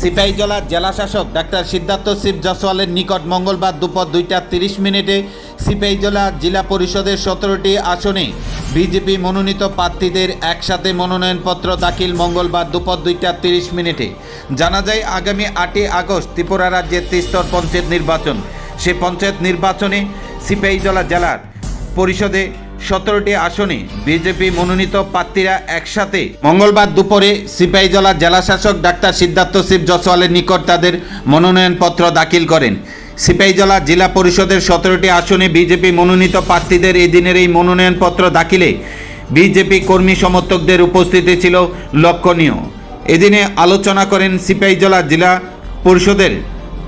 সিপাহীজলা জেলা শাসক ডাক্তার সিদ্ধার্থ শিব জসওয়ালের নিকট মঙ্গলবার দুপুর দুইটা তিরিশ মিনিটে সিপাহীজলা জেলা পরিষদের সতেরোটি আসনে বিজেপি মনোনীত প্রার্থীদের একসাথে মনোনয়নপত্র দাখিল মঙ্গলবার দুপুর দুইটা তিরিশ মিনিটে। জানা যায়, আগামী আটই আগস্ট ত্রিপুরা রাজ্যের ত্রিস্তর পঞ্চায়েত নির্বাচন। সে পঞ্চায়েত নির্বাচনে সিপাহীজলা জেলার পরিষদে সতেরোটি আসনে বিজেপি মনোনীত প্রার্থীরা একসাথে মঙ্গলবার দুপুরে সিপাহীজলা জেলা শাসক ডাক্তার সিদ্ধার্থ শিব জসওয়ালের নিকট তাদের মনোনয়নপত্র দাখিল করেন। সিপাহীজলা জেলা পরিষদের সতেরোটি আসনে বিজেপি মনোনীত প্রার্থীদের এই দিনের এই মনোনয়নপত্র দাখিলে বিজেপি কর্মী সমর্থকদের উপস্থিতি ছিল লক্ষণীয়। এদিনে আলোচনা করেন সিপাহীজলা জেলা পরিষদের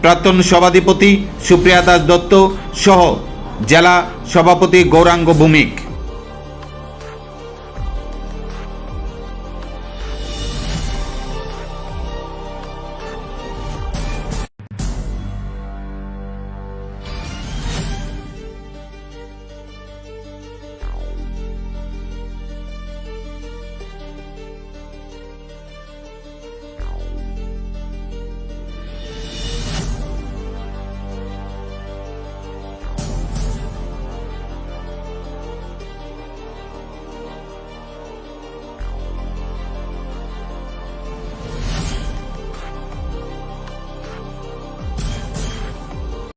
প্রাক্তন সভাধিপতি সুপ্রিয়া দাস দত্ত সহ জেলা সভাপতি গৌরাঙ্গ ভৌমিক।